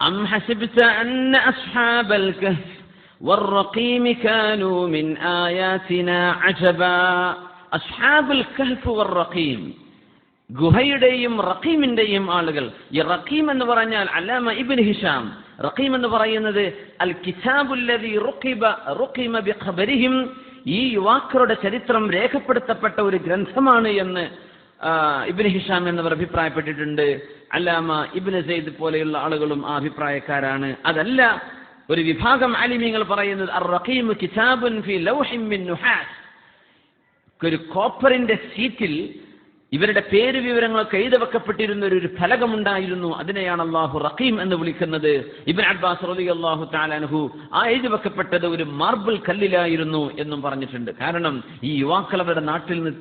أم حسبت أن أصحاب الكهف والرقيم كانوا من آياتنا عجبا أصحاب الكهف والرقيم ഗുഹയുടെയും റക്കീമിന്റെയും ആളുകൾ ഈ റക്കീം എന്ന് പറഞ്ഞാൽ അല്ലാമ ഇബിൻ ഹിഷാം റക്കീം എന്ന് പറയുന്നത് അൽ കിതാബുല്ലതി റുഖിബ റുഖിമ ബിഖബരിഹിം ഈ യുവാക്കളുടെ ചരിത്രം രേഖപ്പെടുത്തപ്പെട്ട ഒരു ഗ്രന്ഥമാണ് എന്ന് ആ, ഇബ്നു ഹിഷാം എന്നിവർ അഭിപ്രായപ്പെട്ടിട്ടുണ്ട്. അല്ലാമ ഇബ്നു സെയ്ദ് പോലെയുള്ള ആളുകളും ആ അഭിപ്രായക്കാരാണ്. അതല്ല ഒരു വിഭാഗം ആലിമീങ്ങൾ പറയുന്നത് ഒരു കോപ്പറിന്റെ സീറ്റിൽ ഇവരുടെ പേര് വിവരങ്ങളൊക്കെ എഴുതി വെക്കപ്പെട്ടിരുന്ന ഒരു ഫലകമുണ്ടായിരുന്നു. അതിനെയാണ് അള്ളാഹു റഖീം എന്ന് വിളിക്കുന്നത്. ഇബൻ അബ്ബാസ് അള്ളാഹു താലാൻഹു ആ എഴുതി വെക്കപ്പെട്ടത് ഒരു മാർബിൾ കല്ലിലായിരുന്നു എന്നും പറഞ്ഞിട്ടുണ്ട്. കാരണം ഈ യുവാക്കൾ അവരുടെ നാട്ടിൽ നിന്ന്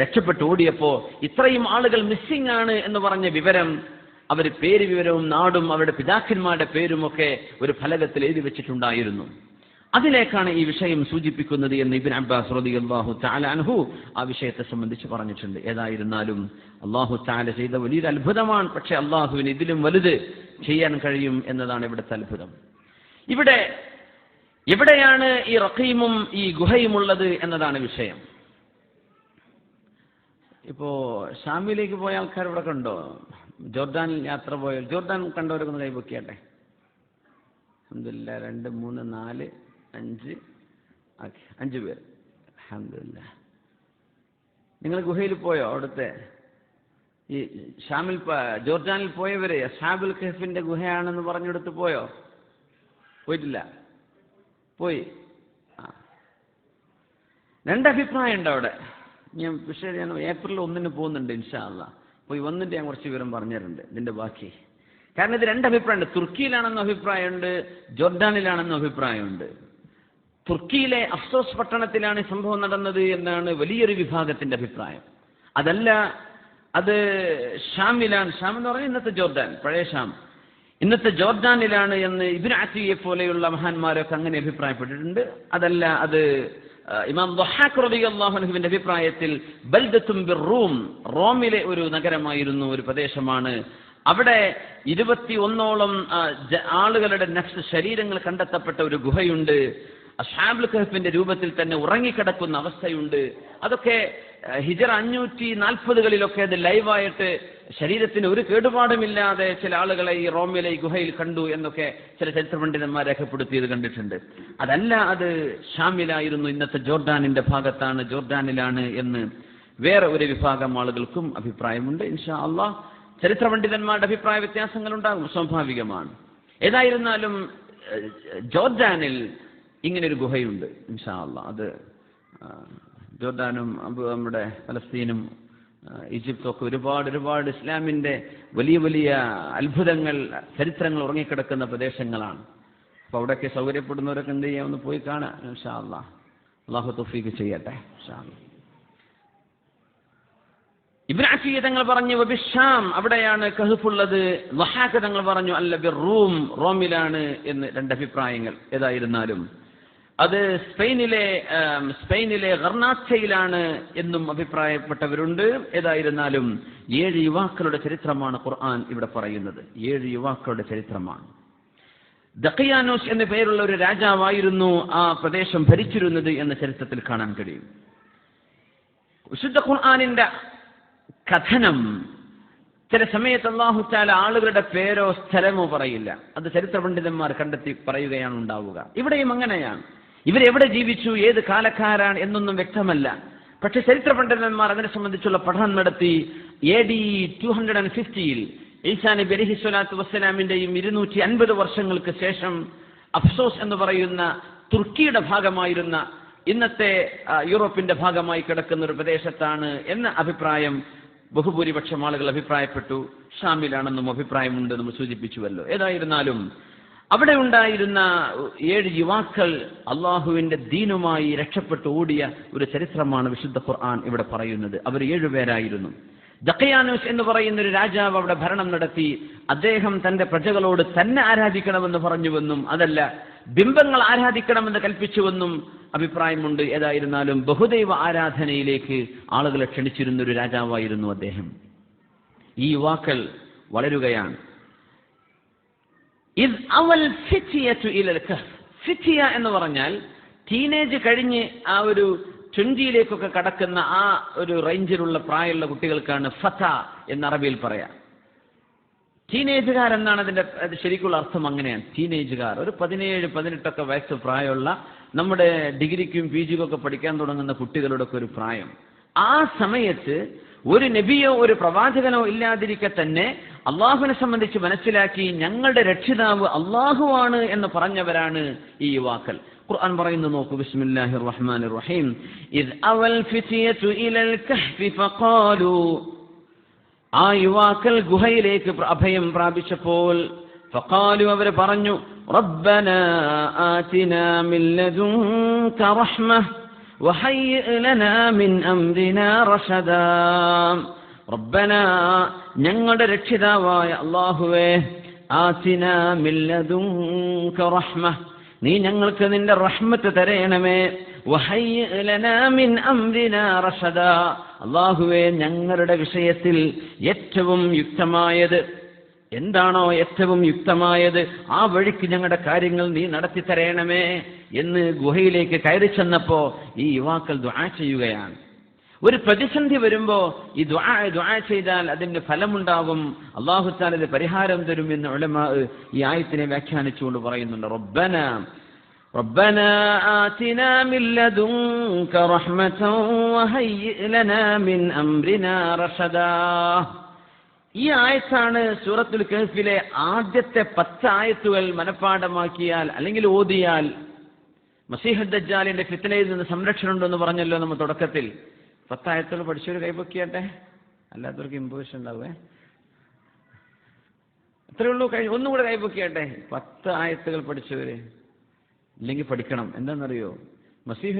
രക്ഷപ്പെട്ട് ഓടിയപ്പോ ഇത്രയും ആളുകൾ മിസ്സിംഗ് ആണ് എന്ന് പറഞ്ഞ വിവരം അവർ പേര് വിവരവും നാടും അവരുടെ പിതാക്കന്മാരുടെ പേരുമൊക്കെ ഒരു ഫലകത്തിൽ എഴുതി വെച്ചിട്ടുണ്ടായിരുന്നു. അതിലേക്കാണ് ഈ വിഷയം സൂചിപ്പിക്കുന്നത് എന്ന് ഇബിൻ അബ്ബാസ് തആല അൻഹു ആ വിഷയത്തെ സംബന്ധിച്ച് പറഞ്ഞിട്ടുണ്ട്. ഏതായിരുന്നാലും അള്ളാഹു തആല ചെയ്ത വലിയൊരു അത്ഭുതമാണ്. പക്ഷെ അള്ളാഹുവിന് ഇതിലും വലുത് ചെയ്യാൻ കഴിയും എന്നതാണ് ഇവിടുത്തെ അത്ഭുതം. ഇവിടെ എവിടെയാണ് ഈ റഖീമും ഈ ഗുഹയും ഉള്ളത് എന്നതാണ് വിഷയം. ഇപ്പോ ഷാമിലേക്ക് പോയ ആൾക്കാർ ഇവിടെ കണ്ടോ? ജോർദാനിൽ യാത്ര പോയ ജോർദാൻ കണ്ടവരൊക്കെ ഒന്ന് കൈപൊക്കിയാട്ടെ അഹമ്മദില്ല രണ്ട് മൂന്ന് നാല്. അഞ്ച്. അഞ്ച് പേർ അഹമ്മദില്ല നിങ്ങൾ ഗുഹയിൽ പോയോ അവിടുത്തെ? ഈ ഷാമിൽ ജോർജാനിൽ പോയവരെ ഷാബുൽ ഖഹഫിന്റെ ഗുഹയാണെന്ന് പറഞ്ഞെടുത്ത് പോയോ? പോയിട്ടില്ല. പോയി. ആ. രണ്ട് അഭിപ്രായം ഉണ്ട് അവിടെ. ഞാൻ പക്ഷേ ഞാൻ ഏപ്രിൽ ഒന്നിന് പോകുന്നുണ്ട് ഇൻഷാ അല്ലാ പോയി വന്നിട്ട് ഞാൻ കുറച്ച് വിവരം പറഞ്ഞിട്ടുണ്ട് ഇതിന്റെ ബാക്കി. കാരണം ഇത് രണ്ട് അഭിപ്രായമുണ്ട് തുർക്കിയിലാണെന്ന അഭിപ്രായമുണ്ട് ജോർഡാനിലാണെന്ന അഭിപ്രായമുണ്ട്. തുർക്കിയിലെ അഫ്സോസ് പട്ടണത്തിലാണ് സംഭവം നടന്നത് എന്നാണ് വലിയൊരു വിഭാഗത്തിന്റെ അഭിപ്രായം. അതല്ല അത് ഷാമിലാണ്. ഷാം എന്ന് പറഞ്ഞാൽ ഇന്നത്തെ ജോർദാൻ പഴയ ഷാം. ഇന്നത്തെ ജോർദാനിലാണ് എന്ന് ഇബിൻ അത്തിയെ പോലെയുള്ള മഹാന്മാരൊക്കെ അങ്ങനെ അഭിപ്രായപ്പെട്ടിട്ടുണ്ട്. അതല്ല അത് ഇമാം അൻഹുവിന്റെ അഭിപ്രായത്തിൽ ബൽദത്തും റൂം റോമിലെ ഒരു നഗരമായിരുന്നു ഒരു പ്രദേശമാണ്. അവിടെ ഇരുപത്തി ഒന്നോളം ആളുകളുടെ നഫ്സ് ശരീരങ്ങൾ കണ്ടെത്തപ്പെട്ട ഒരു ഗുഹയുണ്ട്. അഷാബുൽ കഹഫിന്റെ രൂപത്തിൽ തന്നെ ഉറങ്ങിക്കിടക്കുന്ന അവസ്ഥയുണ്ട്. അതൊക്കെ ഹിജർ അഞ്ഞൂറ്റി നാൽപ്പതുകളിലൊക്കെ അത് ലൈവായിട്ട് ശരീരത്തിന് ഒരു കേടുപാടുമില്ലാതെ ചില ആളുകളെ ഈ റോമിലെ ഈ ഗുഹയിൽ കണ്ടു എന്നൊക്കെ ചില ചരിത്ര പണ്ഡിതന്മാർ രേഖപ്പെടുത്തിയത് കണ്ടിട്ടുണ്ട്. അതല്ല അത് ഷാമിലായിരുന്നു. ഇന്നത്തെ ജോർഡാനിന്റെ ഭാഗത്താണ് ജോർഡാനിലാണ് എന്ന് വേറെ ഒരു വിഭാഗം ആളുകൾക്കും അഭിപ്രായമുണ്ട്. ഇൻഷാ അള്ളാഹ് ചരിത്ര പണ്ഡിതന്മാരുടെ അഭിപ്രായ വ്യത്യാസങ്ങൾ ഉണ്ടാകും സ്വാഭാവികമാണ്. ഏതായിരുന്നാലും ജോർജാനിൽ ഇങ്ങനെ ഒരു ഗുഹയുണ്ട് ഇൻഷാ അത് ജോർദാനും നമ്മുടെ ഫലസ്തീനും ഈജിപ്തും ഒക്കെ ഒരുപാട് ഒരുപാട് ഇസ്ലാമിന്റെ വലിയ വലിയ അത്ഭുതങ്ങൾ ചരിത്രങ്ങൾ ഉറങ്ങിക്കിടക്കുന്ന പ്രദേശങ്ങളാണ്. അപ്പൊ അവിടെയൊക്കെ സൗകര്യപ്പെടുന്നവരൊക്കെ എന്ത് ചെയ്യാം? ഒന്ന് പോയി കാണാം ഇൻഷാ അള്ളാഹ് തുഫീഖ് ചെയ്യട്ടെ ഇൻഷാ പറഞ്ഞു വബിഷാം അവിടെയാണ് കഹഫുള്ളത്. വഹാഖ് തങ്ങൾ പറഞ്ഞു അല്ല ബിർ റൂം റോമിലാണ് എന്ന് രണ്ട് അഭിപ്രായങ്ങൾ ഏതായിരുന്നാലും. അത് സ്പെയിനിലെ സ്പെയിനിലെ ഗർണാച്ചയിലാണ് എന്നും അഭിപ്രായപ്പെട്ടവരുണ്ട്. ഏതായിരുന്നാലും ഏഴ് യുവാക്കളുടെ ചരിത്രമാണ് ഖുർആൻ ഇവിടെ പറയുന്നത്. ഏഴ് യുവാക്കളുടെ ചരിത്രമാണ്. ദഖിയാനോസ് എന്ന പേരുള്ള ഒരു രാജാവായിരുന്നു ആ പ്രദേശം ഭരിച്ചിരുന്നത് എന്ന ചരിത്രത്തിൽ കാണാൻ കഴിയും. വിശുദ്ധ ഖുർആാനിന്റെ കഥനം ചില സമയത്ത് അള്ളാഹുച്ചാല ആളുകളുടെ പേരോ സ്ഥലമോ പറയില്ല. അത് ചരിത്ര പണ്ഡിതന്മാർ കണ്ടെത്തി പറയുകയാണ് ഉണ്ടാവുക. ഇവിടെയും അങ്ങനെയാണ്. ഇവരെവിടെ ജീവിച്ചു? ഏത് കാലക്കാരാണ്? എന്നൊന്നും വ്യക്തമല്ല. പക്ഷെ ചരിത്ര പണ്ഡിതന്മാർ അതിനെ സംബന്ധിച്ചുള്ള പഠനം നടത്തി A D two hundred and ഫിഫ്റ്റിയിൽ Isa നബി വസ്സലാമിന്റെയും ഇരുന്നൂറ്റി അൻപത് വർഷങ്ങൾക്ക് ശേഷം അഫ്സോസ് എന്ന് പറയുന്ന തുർക്കിയുടെ ഭാഗമായിരുന്ന ഇന്നത്തെ യൂറോപ്പിന്റെ ഭാഗമായി കിടക്കുന്ന ഒരു പ്രദേശത്താണ് എന്ന അഭിപ്രായം ബഹുഭൂരിപക്ഷം ആളുകൾ അഭിപ്രായപ്പെട്ടു. ഷാമിലാണെന്നും അഭിപ്രായമുണ്ട് നമ്മൾ സൂചിപ്പിച്ചുവല്ലോ. ഏതായിരുന്നാലും അവിടെ ഉണ്ടായിരുന്ന ഏഴ് യുവാക്കൾ അള്ളാഹുവിന്റെ ദീനുമായി രക്ഷപ്പെട്ട് ഓടിയ ഒരു ചരിത്രമാണ് വിശുദ്ധ ഖുർആൻ ഇവിടെ പറയുന്നത്. അവർ ഏഴുപേരായിരുന്നു ദക്കയാനൂസ് എന്ന് പറയുന്ന ഒരു രാജാവ് അവിടെ ഭരണം നടത്തി. അദ്ദേഹം തന്റെ പ്രജകളോട് തന്നെ ആരാധിക്കണമെന്ന് പറഞ്ഞുവെന്നും അതല്ല ബിംബങ്ങൾ ആരാധിക്കണമെന്ന് കൽപ്പിച്ചുവെന്നും അഭിപ്രായമുണ്ട്. ഏതായിരുന്നാലും ബഹുദൈവ ആരാധനയിലേക്ക് ആളുകളെ ക്ഷണിച്ചിരുന്ന ഒരു രാജാവായിരുന്നു അദ്ദേഹം. ഈ യുവാക്കൾ വളരുകയാണ്. ഇത് അവൽ ഫിറ്റിയു ഇലൽ എന്ന് പറഞ്ഞാൽ ടീനേജ് കഴിഞ്ഞ് ആ ഒരു ട്വന്റിയിലേക്കൊക്കെ കടക്കുന്ന ആ ഒരു റേഞ്ചിലുള്ള പ്രായമുള്ള കുട്ടികൾക്കാണ് ഫത എന്ന് അറബിയിൽ പറയാം. ടീനേജുകാർ എന്നാണ് അതിന്റെ ശരിക്കുള്ള അർത്ഥം അങ്ങനെയാണ്. ടീനേജുകാർ ഒരു പതിനേഴ് പതിനെട്ടൊക്കെ വയസ്സ് പ്രായമുള്ള നമ്മുടെ ഡിഗ്രിക്കും പി ജിക്കും ഒക്കെ പഠിക്കാൻ തുടങ്ങുന്ന കുട്ടികളുടെ ഒക്കെ ഒരു പ്രായം. ആ സമയത്ത് ഒരു നബിയോ ഒരു പ്രവാചകനോ ഇല്ലാതിരിക്കെ തന്നെ അള്ളാഹുവിനെ സംബന്ധിച്ച് മനസ്സിലാക്കി ഞങ്ങളുടെ രക്ഷിതാവ് അള്ളാഹുവാണ് എന്ന് പറഞ്ഞവരാണ് ഈ യുവാക്കൾ. ഖുർആൻ പറയുന്നു നോക്കൂ ബിസ്മില്ലാഹിർ റഹ്മാനിർ റഹീം ഇദ് അവൽ ഫിസിയതു ഇലൽ കഹ്ഫി ഫഖാലു. ആ യുവാക്കൾ ഗുഹയിലേക്ക് അഭയം പ്രാപിച്ചപ്പോൾ ഫഖാലു അവർ പറഞ്ഞു റബ്ബനാ ആതിനാ മിൻ ലദുൻക റഹ്മ വഹയ്യിഇ ലനാ മിൻ അംരിനാ റഷദാ. റബ്ബന ഞങ്ങളുടെ രക്ഷിതാവായ അള്ളാഹുവേ റഹ്മ നീ ഞങ്ങൾക്ക് നിന്റെ റഹ്മത്ത് തരയണമേ മിൻ റഷദ. അള്ളാഹുവേ ഞങ്ങളുടെ വിഷയത്തിൽ ഏറ്റവും യുക്തമായത് എന്താണോ ഏറ്റവും യുക്തമായത് ആ വഴിക്ക് ഞങ്ങളുടെ കാര്യങ്ങൾ നീ നടത്തി തരയണമേ എന്ന് ഗുഹയിലേക്ക് കയറി ചെന്നപ്പോ ഈ യുവാക്കൾ ദ്വാ ചെയ്യുകയാണ്. ഒരു പ്രതിസന്ധി വരുമ്പോ ഈ ദുആ ദുആ ചെയ്താൽ അതിന്റെ ഫലമുണ്ടാകും അള്ളാഹു താല പരിഹാരം തരും എന്ന് ഉലമാ ഈ ആയത്തിനെ വ്യാഖ്യാനിച്ചുകൊണ്ട് പറയുന്നുണ്ട് റബ്ബന ربنا آتنا من لدنك رحمة وهيئ لنا من أمرنا رشدا ഈ ആയത്താണ് സൂറത്തുൽ കഹഫിലെ ആദ്യത്തെ പത്ത് ആയത്തുകൾ മനഃപ്പാഠമാക്കിയാൽ അല്ലെങ്കിൽ ഓതിയാൽ മസീഹ് ദജ്ജാലിന്റെ ഫിത്തനയിൽ നിന്ന് സംരക്ഷണം ഉണ്ടെന്ന് പറഞ്ഞല്ലോ നമ്മൾ തുടക്കത്തിൽ പത്തായത്തുകൾ പഠിച്ചവർ കൈപൊക്കിയാട്ടെ? അല്ലാത്തവർക്ക് ഇമ്പോസിഷൻ ഉണ്ടാവേ. അത്രേ ഉള്ളൂ കഴി കൈ കൈപൊക്കിയാട്ടെ? പത്ത് ആയത്തുകൾ പഠിച്ചവര് ഇല്ലെങ്കിൽ പഠിക്കണം. എന്താണെന്നറിയോ? മസീഹ്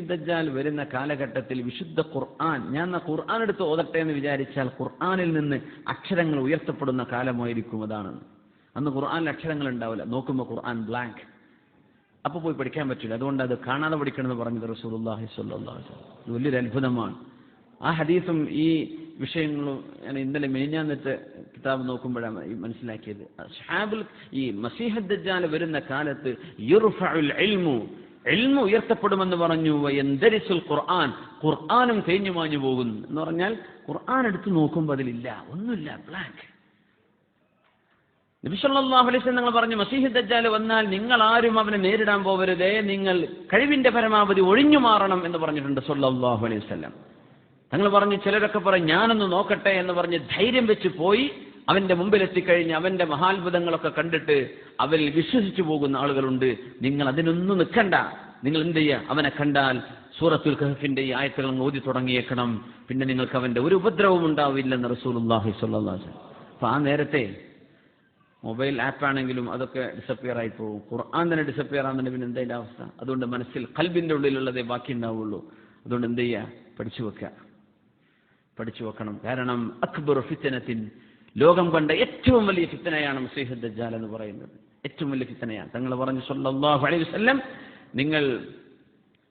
വരുന്ന കാലഘട്ടത്തിൽ വിശുദ്ധ ഖുർആൻ ഞാൻ ആ ഖുർആൻ എടുത്ത് ഓതട്ടെ എന്ന് വിചാരിച്ചാൽ ഖുർആനിൽ നിന്ന് അക്ഷരങ്ങൾ ഉയർത്തപ്പെടുന്ന കാലമായിരിക്കും അതാണ്. അന്ന് ഖുർആനിൽ അക്ഷരങ്ങൾ ഉണ്ടാവില്ല. നോക്കുമ്പോൾ ഖുർആൻ ബ്ലാങ്ക് അപ്പൊ പോയി പഠിക്കാൻ പറ്റില്ല. അതുകൊണ്ട് അത് കാണാതെ പഠിക്കണമെന്ന് പറഞ്ഞത് വസല്ലം. ഇത് വലിയൊരു അത്ഭുതമാണ്. ആ ഹദീസും ഈ വിഷയങ്ങളും ഞാൻ ഇന്നലെ മെനിഞ്ഞാന്നിട്ട് കിതാബ് നോക്കുമ്പോഴാണ് മനസ്സിലാക്കിയത്. ഷഹാബുൽ ഈ മസീഹദ് വരുന്ന കാലത്ത് എൽമു ഉയർത്തപ്പെടുമെന്ന് പറഞ്ഞു എന്തരിസുൽ ഖുർആൻ ഖുർആാനും തേഞ്ഞു മാഞ്ഞു പോകുന്നു. എന്ന് പറഞ്ഞാൽ ഖുർആൻ എടുത്ത് നോക്കുമ്പോൾ അതിലില്ല ഒന്നുമില്ല ബ്ലാങ്ക് നബിസല്ലാഹു നിങ്ങൾ പറഞ്ഞു മസീഹ് ദജ്ജാൽ വന്നാൽ നിങ്ങൾ ആരും അവനെ നേരിടാൻ പോവരുതേ നിങ്ങൾ കഴിവിന്റെ പരമാവധി ഒഴിഞ്ഞു മാറണം എന്ന് പറഞ്ഞിട്ടുണ്ട് സല്ലല്ലാഹു അലൈഹി വസല്ലം. തങ്ങൾ പറഞ്ഞു ചിലരൊക്കെ പറയും ഞാനൊന്ന് നോക്കട്ടെ എന്ന് പറഞ്ഞ് ധൈര്യം വെച്ച് പോയി അവന്റെ മുമ്പിൽ എത്തിക്കഴിഞ്ഞ് അവന്റെ മഹാത്ഭുതങ്ങളൊക്കെ കണ്ടിട്ട് അവരിൽ വിശ്വസിച്ചു പോകുന്ന ആളുകളുണ്ട്. നിങ്ങൾ അതിനൊന്നും നിൽക്കണ്ട. നിങ്ങൾ എന്ത് ചെയ്യുക? അവനെ കണ്ടാൽ സൂറത്തുൽ ഖഹഫിന്റെ ഈ ആയത്തുകൾ ഓതി തുടങ്ങിയേക്കണം. പിന്നെ നിങ്ങൾക്ക് അവന്റെ ഒരു ഉപദ്രവം ഉണ്ടാവില്ലെന്ന് റസൂലുള്ളാഹി സ്വല്ലാസ് അപ്പൊ ആ നേരത്തെ മൊബൈൽ ആപ്പാണെങ്കിലും അതൊക്കെ ഡിസപ്പിയർ ആയി പോകും. ഖുർആൻ തന്നെ ഡിസപ്പിയർ ആകുന്നുണ്ട് പിന്നെ എന്താ അതിന്റെ അവസ്ഥ? അതുകൊണ്ട് മനസ്സിൽ കൽബിന്റെ ഉള്ളിലുള്ളതേ ബാക്കി ഉണ്ടാവുള്ളൂ. അതുകൊണ്ട് എന്ത് ചെയ്യുക? പഠിച്ചു വെക്കുക. പഠിച്ചു വെക്കണം. കാരണം അക്ബർ ഫിത്തനത്തിൻ ലോകം കണ്ട ഏറ്റവും വലിയ ഫിത്തനയാണ് മുസീഹ് ദജ്ജാൽ എന്ന് പറയുന്നത്. ഏറ്റവും വലിയ ഫിത്തനയാണ്. തങ്ങൾ പറഞ്ഞു സല്ലല്ലാഹു അലൈഹി നിങ്ങൾ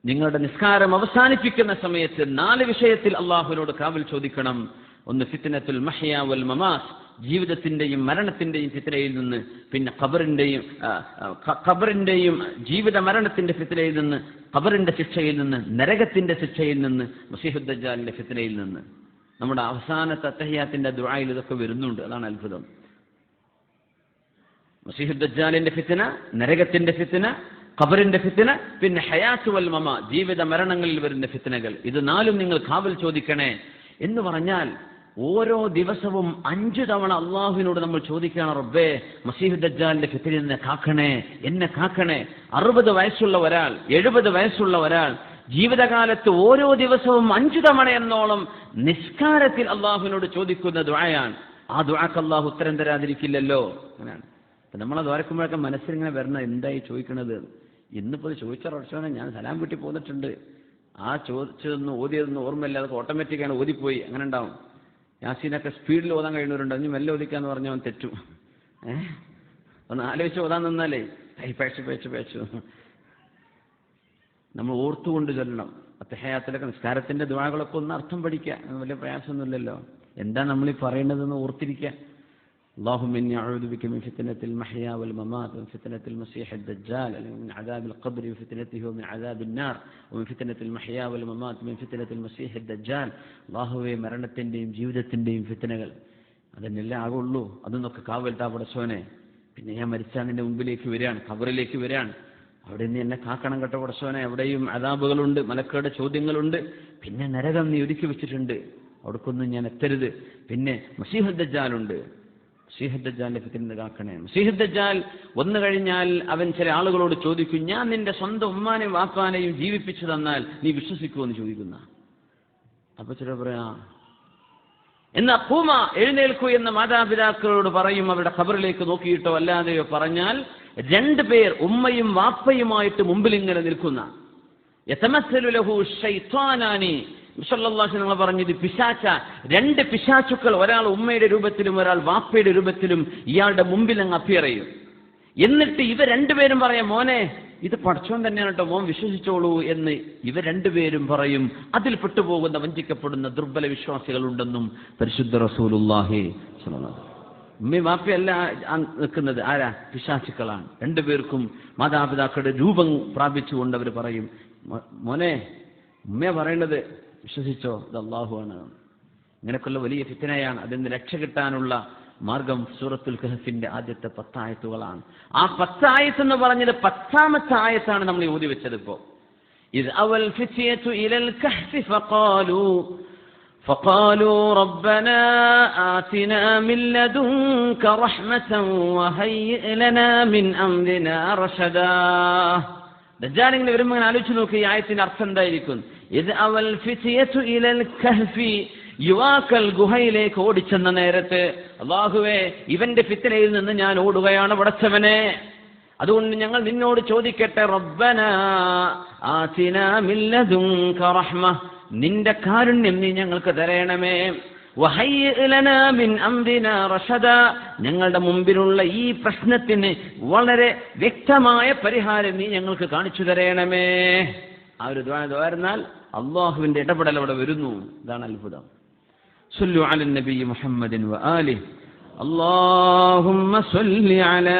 നിങ്ങളുടെ നിസ്കാരം അവസാനിപ്പിക്കുന്ന സമയത്ത് നാല് വിഷയത്തിൽ അള്ളാഹുവിനോട് കാവൽ ചോദിക്കണം. ഒന്ന് ഫിത്തനത്തുൽ മഹ്യ വൽ മമാസ് ജീവിതത്തിന്റെയും മരണത്തിന്റെയും ഫിത്തനയിൽ നിന്ന് പിന്നെ ഖബറിന്റെയും ഖബറിന്റെയും ജീവിത മരണത്തിന്റെ ഫിത്തനയിൽ നിന്ന് ഖബറിന്റെ ശിക്ഷയിൽ നിന്ന് നരകത്തിന്റെ ശിക്ഷയിൽ നിന്ന് മസീഹുദ്ദജാലിന്റെ ഫിത്തനയിൽ നിന്ന്. നമ്മുടെ അവസാന തത്തഹ്യാത്തിന്റെ ദുആയിൽ ഇതൊക്കെ വരുന്നുണ്ട്. അതാണ് അത്ഭുതം. മസീഹുദ്ജാലിന്റെ ഫിത്തിന നരകത്തിന്റെ ഫിത്തിന ഖബറിന്റെ ഫിത്തിന പിന്നെ വൽ മമ ജീവിത മരണങ്ങളിൽ വരുന്ന ഫിത്തനകൾ ഇത് നാലും നിങ്ങൾ കാവൽ ചോദിക്കണേ. എന്ന് പറഞ്ഞാൽ ഓരോ ദിവസവും അഞ്ചു തവണ അള്ളാഹുവിനോട് നമ്മൾ ചോദിക്കുകയാണ് റബ്ബേ മസീഹ് ദജ്ജാലിന്റെ ഫിത്തനിൽ കാക്കണേ എന്നെ കാക്കണേ. അറുപത് വയസ്സുള്ള ഒരാൾ എഴുപത് വയസ്സുള്ള ഒരാൾ ജീവിതകാലത്ത് ഓരോ ദിവസവും അഞ്ചു തവണ എന്നോളം നിസ്കാരത്തിൽ അള്ളാഹുവിനോട് ചോദിക്കുന്ന ദ്വായാണ് ആ ദ്വാക്ക് അള്ളാഹു ഉത്തരം തരാതിരിക്കില്ലല്ലോ. അങ്ങനെയാണ്. അപ്പൊ നമ്മളെ ദ്വാരക്കുമ്പോഴൊക്കെ മനസ്സിലിങ്ങനെ വരണം എന്തായി ചോദിക്കണത്? ഇന്നിപ്പോൾ ചോദിച്ച റോഷനെ ഞാൻ സലാം വീട്ടിൽ പോന്നിട്ടുണ്ട്. ആ ചോദിച്ചതൊന്നും ഓതിയതൊന്നും ഓർമ്മയില്ല. അത് ഓട്ടോമാറ്റിക്കാണ് ഓതിപ്പോയി. അങ്ങനെ ഉണ്ടാവും. യാസീനൊക്കെ സ്പീഡിൽ ഓതാൻ കഴിയുന്നവരുണ്ട്. അതിന് മെല്ലെ ഓതിക്കാന്ന് പറഞ്ഞാൽ അവൻ തെറ്റും. ഏഹ് ഒന്ന് ആലോചിച്ച് ഓതാൻ നിന്നാലേ. പേച്ചു പേച്ചു പേച്ചു നമ്മൾ ഓർത്തുകൊണ്ട് ചൊല്ലണം അത്തഹയാത്തിലൊക്കെ നിസ്കാരത്തിന്റെ ദ്വാകളൊക്കെ ഒന്ന് അർത്ഥം പഠിക്കുക അത് വലിയ പ്രയാസമൊന്നുമില്ലല്ലോ എന്താ നമ്മൾ ഈ പറയേണ്ടതെന്ന് ഓർത്തിരിക്കുക اللهم إني أعوذ بك من فتنة المحيا والممات ومن فتنة المسيح الدجال ومن عذاب القبر وفتنته ومن عذاب النار ومن فتنة المحيا والممات ومن فتنة المسيح الدجال അള്ളാഹുവെ മരണത്തിൻ്റെയും ജീവിതത്തിൻ്റെയും ഫിത്തനകൾ അതിനെല്ലാം ആകുള്ളൂ അതൊന്നൊക്കെ കാവൽത്താ പടച്ചോനെ പിന്നെ ഞാൻ മരിച്ചാൽ നിന്റെ മുമ്പിലേക്ക് വരികയാണ് ഖബറിലേക്ക് വരികയാണ് അവിടെ നിന്ന് എന്നെ കാക്കണം കേട്ടോ പടച്ചോനെ. എവിടെയും അതാബുകളുണ്ട് മലക്കയുടെ ചോദ്യങ്ങളുണ്ട്. പിന്നെ നരകം നീ ഒരുക്കി വെച്ചിട്ടുണ്ട്. അവിടേക്കൊന്നും ഞാൻ എത്തരുത്. പിന്നെ മസീഹദ്ദജാലുണ്ട് മസീഹദ്ദജാലിന്റെ ഫിത്തിനെ കാക്കണേ. മസീഹദ്ദജാൽ വന്നു കഴിഞ്ഞാൽ അവൻ ചില ആളുകളോട് ചോദിക്കും ഞാൻ നിന്റെ സ്വന്തം ഉമ്മാനെയും വാപ്പാനെയും ജീവിപ്പിച്ചു തന്നാൽ നീ വിശ്വസിക്കുമോ? എന്ന് ചോദിക്കുന്ന. അപ്പൊ ചില പറയാ എന്നാ പൂമ എഴുന്നേൽക്കൂ എന്ന മാതാപിതാക്കളോട് പറയും. അവരുടെ ഖബറിലേക്ക് നോക്കിയിട്ടോ അല്ലാതെയോ പറഞ്ഞാൽ രണ്ടു പേർ ഉമ്മയും വാപ്പയുമായിട്ട് മുമ്പിൽ ഇങ്ങനെ നിൽക്കുന്ന നിങ്ങൾ പറഞ്ഞത് പിശാച്ച രണ്ട് പിശാച്ചുക്കൾ ഒരാൾ ഉമ്മയുടെ രൂപത്തിലും ഒരാൾ വാപ്പയുടെ രൂപത്തിലും ഇയാളുടെ മുമ്പിൽ അങ്ങ് അപ്പിയർ ചെയ്യും. എന്നിട്ട് ഇവ രണ്ടുപേരും പറയാം മോനെ ഇത് പഠിച്ചോൻ തന്നെയാണ് കേട്ടോ മോൻ വിശ്വസിച്ചോളൂ എന്ന് ഇവ രണ്ടുപേരും പറയും. അതിൽ പെട്ടുപോകുന്ന വഞ്ചിക്കപ്പെടുന്ന ദുർബല വിശ്വാസികളുണ്ടെന്നും പരിശുദ്ധ റസൂലുല്ലാഹി. ഉമ്മയും വാപ്പയല്ല നിൽക്കുന്നത്. ആരാ? പിശാചുക്കളാണ്. രണ്ടുപേർക്കും മാതാപിതാക്കളുടെ രൂപം പ്രാപിച്ചുകൊണ്ട് അവർ പറയും "മോ- മോനെ ഉമ്മ പറയേണ്ടത് വിശ്വസിച്ചോ? ഇത് അള്ളാഹുവാണ് ഇങ്ങനെയൊക്കെയുള്ള വലിയ ഫിത്തനയാണ്. അതിൽ നിന്ന് രക്ഷ കിട്ടാനുള്ള മാർഗം സൂറത്തുൽ കഹഫിന്റെ ആദ്യത്തെ പത്തായത്തുകളാണ്. ആ പത്തായത്ത് എന്ന് പറഞ്ഞത് പത്താമത്തെ ആയത്താണ് നമ്മൾ ഓതി വെച്ചത് ഇപ്പോ അവൽ ഇലൽ فقالوا ربنا آتنا من لدنك رحمة وهيئ لنا من أمرنا رشدا ദജ്ജാലിങ്ങനെ വരുമ്പോൾ ഇങ്ങനെ ആലോചിച്ച് നോക്കി ഈ ആയത്തിന്റെ അർത്ഥം എന്തായിരിക്കും ഇത് അവൽ ഫിത്തിയത്തു ഇലൽ കഹ്ഫി യുവാക്കൾ ഗുഹയിലേക്ക് ഓടിച്ചെന്ന നേരത്ത് അള്ളാഹുവേ ഇവന്റെ ഫിത്തനയിൽ നിന്ന് ഞാൻ ഓടുകയാണ് പടച്ചവനെ അതുകൊണ്ട് ഞങ്ങൾ നിന്നോട് ചോദിക്കട്ടെ റബ്ബന ആതിന മിൻ ലദുൻക റഹ്മ നിന്റെ കാരുണ്യം നീ ഞങ്ങൾക്ക് തരയണമേ ഞങ്ങളുടെ മുമ്പിലുള്ള ഈ പ്രശ്നത്തിന് വളരെ വ്യക്തമായ പരിഹാരം നീ ഞങ്ങൾക്ക് കാണിച്ചു തരയണമേ ആ ഒരു ദ്വാരുന്നാൽ അള്ളാഹുവിന്റെ ഇടപെടൽ അവിടെ വരുന്നു. ഇതാണ് അത്ഭുതം. സല്ലു മുഹമ്മദിൻ വ സല്ലി അലാ